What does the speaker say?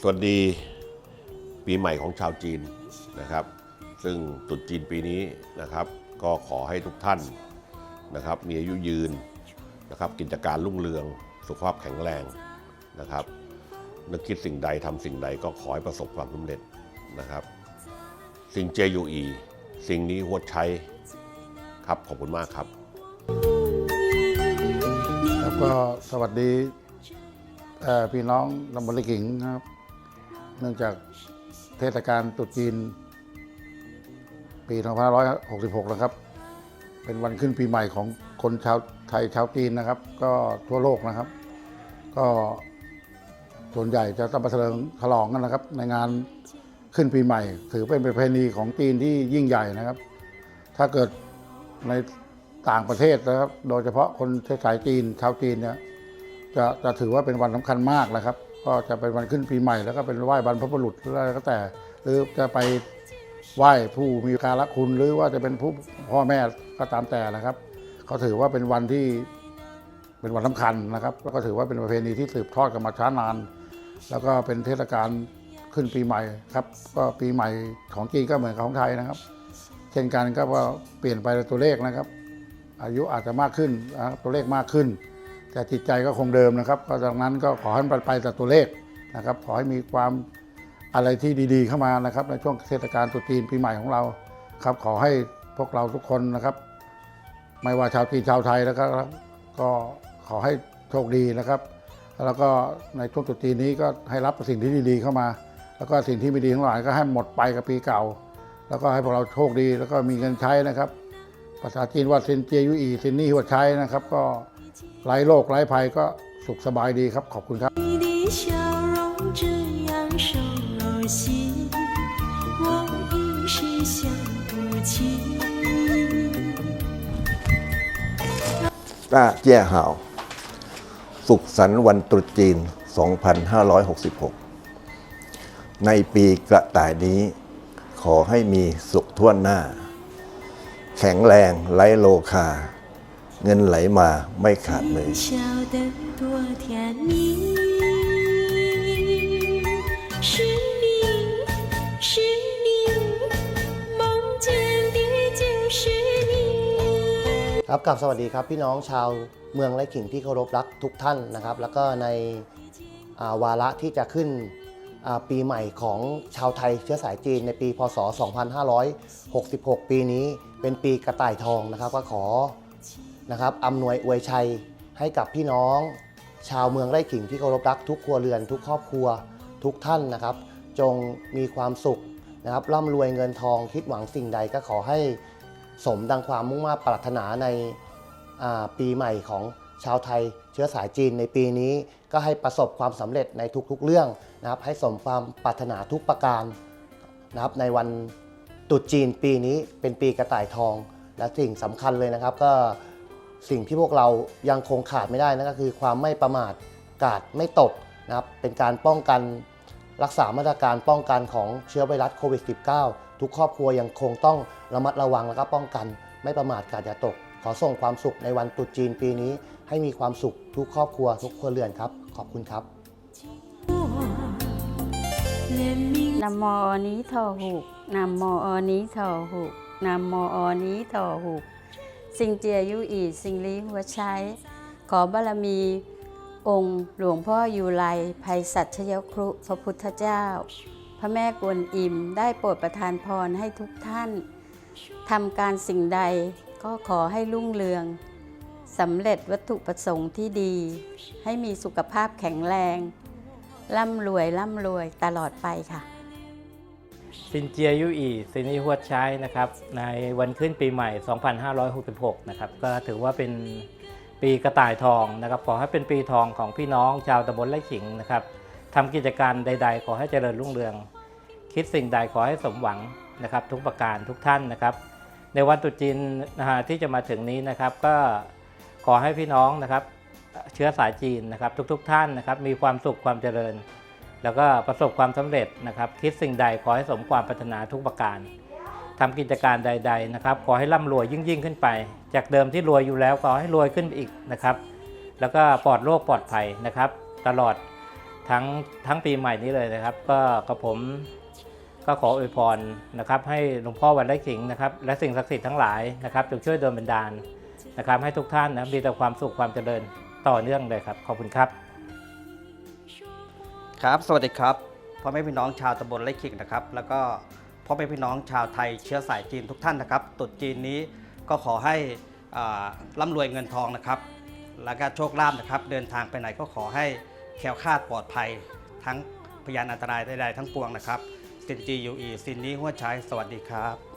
สวัสดีปีใหม่ของชาวจีนนะครับ ซึ่งตรุษจีนปีนี้นะครับ ก็ขอให้ทุกท่านนะครับ มีอายุยืนนะครับ กิจการรุ่งเรือง สุขภาพแข็งแรงนะครับ นึกคิดสิ่งใดทำสิ่งใดก็ขอให้ประสบความสำเร็จนะครับ สิ่งเจยูอีสิ่งนี้หัวใช้ครับขอบคุณมากครับครับก็สวัสดี พี่น้องตำบลลิกิงครับ เนื่องจากเทศกาลตรุษจีน ปี2566 นะครับ เป็นวันขึ้นปีใหม่ของคนชาวไทยชาวจีนนะครับ ก็ทั่วโลกนะครับ ก็ส่วนใหญ่จะต้องมาเฉลิมฉลองกันนะครับ ในงานขึ้นปีใหม่ ถือเป็นประเพณีของจีนที่ยิ่งใหญ่นะครับ ถ้าเกิดในต่างประเทศนะครับ โดยเฉพาะคนเชื้อสายจีนชาวจีนเนี่ย จะจะถือว่าเป็นวันสำคัญมากนะครับ ก็จะเป็นวันขึ้นปีใหม่ แล้วก็เป็นไหว้บรรพบุรุษหรืออะไรก็แต่ หรือจะไปไหว้ผู้มีการะคุณหรือว่าจะเป็นผู้พ่อแม่ก็ตามแต่นะครับเขาถือว่าเป็นวันที่เป็นวันสำคัญนะครับแล้วก็ถือว่าเป็นประเพณีที่สืบทอดกันมาช้านาน แล้วก็เป็นเทศกาลขึ้นปีใหม่ครับ ก็ปีใหม่ของจีนก็เหมือนของไทยนะครับ เช่นกันก็ว่าเปลี่ยนไปตัวเลขนะครับ อายุอาจจะมากขึ้นนะตัวเลขมากขึ้น แต่จิตใจก็คงเดิมนะครับก็ดังนั้นก็ขอให้มันไปแต่ตัวเลขนะครับ ขอให้มีความอะไรที่ดีๆเข้ามานะครับ ในช่วงเทศกาลตรุษจีนปีใหม่ของเราครับ ขอให้พวกเราทุกคนนะครับ ไม่ว่าชาวจีนชาวไทยแล้วก็ก็ขอให้โชคดีนะครับ แล้วก็ในช่วงตรุษจีนนี้ก็ให้รับสิ่งที่ดีๆเข้ามา แล้วก็สิ่งที่ไม่ดีทั้งหลายก็ให้หมดไปกับปีเก่า แล้วก็ให้พวกเราโชคดี แล้วก็มีเงินใช้นะครับ ภาษาจีนว่าซินเจียยุอีซินนี่หัวใช้นะครับ ก็ ไร้โรคไร้ภัยก็สุขสบายดีครับ ขอบคุณครับต้าแจ้หาว สุขสันต์วันตรุษจีน 2566 ในปีกระต่ายนี้ ขอให้มีสุขทั่วหน้า แข็งแรงไร้โลคา เงินไหลมาไม่ขาดเลยครับกับสวัสดีครับพี่น้องชาวเมืองไร่ขิงที่เคารพรักทุกท่านนะครับ แล้วก็ในวาระที่จะขึ้นปีใหม่ของชาวไทยเชื้อสายจีนในปีพศ 2566 ปีนี้เป็นปีกระต่ายทองนะครับ ก็ขอ นะครับอำนวยอวยชัยให้กับพี่น้อง ชาวเมืองไร่ขิงที่เคารพรักทุกครัวเรือน ทุกครอบครัวทุกท่านนะครับ จงมีความสุขนะครับร่ำรวยเงินทองคิดหวังสิ่งใดก็ขอให้สมดังความมุ่งมา่ปรารถนาในาปีใหม่ของชาวไทยเชื้อสายจีนในปีนี้ ก็ให้ประสบความสำเร็จในทุกๆเรื่องนะครับ ให้สมความปรารถนาทุกประการนะครับในวันตรุษจีนปีนี้เป็นปีกระต่ายทอง และสิ่งสำคัญเลยนะครับก็ สิ่งที่พวกเรายังคงขาดไม่ได้นั่นก็คือ ความไม่ประมาทกาดไม่ตกนะครับเป็นการป้องกันรักษามาตรการป้องกันของเชื้อไวรัสโควิด -19 ทุกครอบครัวยังคงต้องระมัดระวังแล้วก็ป้องกันไม่ประมาทกาดอย่าตก ขอส่งความสุขในวันตรุษจีนปีนี้ ให้มีความสุขทุกครอบครัวทุกครัวเรือนครับ ขอบคุณครับนโมอนี้ทอหุกนโมอนี้ทอหุกนโมอนี้ทอหุก สิงเจียยุอีสิงลีหัวใช้ ขอบารมี องค์หลวงพ่ออยู่ไลภัยสัชยครุพระพุทธเจ้า พระแม่กวนอิมได้โปรดประทานพรให้ทุกท่านทำการสิ่งใดก็ขอให้รุ่งเรืองสำเร็จวัตถุประสงค์ที่ดี ให้มีสุขภาพแข็งแรง ร่ำรวยร่ำรวยตลอดไปค่ะ ซินเจียยุอีซินีฮวดใช้นะครับในวันขึ้นปีใหม่ 2566 นะครับก็ถือว่าเป็นปีกระต่ายทองนะครับขอให้เป็นปีทองของพี่น้องชาวตำบลไร่ขิงนะครับทำกิจการใด ๆ ขอให้เจริญรุ่งเรือง คิดสิ่งใดขอให้สมหวังนะครับ ทุกประการทุกท่านนะครับ ในวันตรุษจีนนะฮะที่จะมาถึงนี้นะครับ ก็ขอให้พี่น้องนะครับ เชื้อสายจีนนะครับ ทุกๆ ท่านนะครับ มีความสุขความเจริญ แล้วก็ประสบความสำเร็จนะครับ คิดสิ่งใดขอให้สมความปรารถนาทุกประการทำกิจการใด ๆนะครับ ขอให้ร่ำรวยยิ่งยิ่งขึ้นไป จากเดิมที่รวยอยู่แล้วขอให้รวยขึ้นอีกนะครับ แล้วก็ปลอดโรคปลอดภัยนะครับ ตลอดทั้งทั้งปีใหม่นี้เลยนะครับ ก็กระผมก็ขออวยพรนะครับ ให้หลวงพ่อวันไร่ขิงนะครับ และสิ่งศักดิ์สิทธิ์ทั้งหลายนะครับจงช่วยดลบันดาลนะครับ ให้ทุกท่านนะมีแต่ความสุขความเจริญต่อเนื่องเลยครับ ขอบคุณครับ ครับสวัสดีครับพ่อแม่พี่น้องชาวตำบลไร่ขิงนะครับ แล้วก็พ่อแม่พี่น้องชาวไทยเชื้อสายจีนทุกท่านนะครับตรุษจีนนี้ก็ขอให้ร่ำรวยเงินทองนะครับ แล้วก็โชคลาภนะครับ เดินทางไปไหนก็ขอให้แคล้วคลาดปลอดภัย ทั้งพยานอันตรายใดๆทั้งปวงนะครับซินจียูอีซินนี้หัวใช้สวัสดีครับ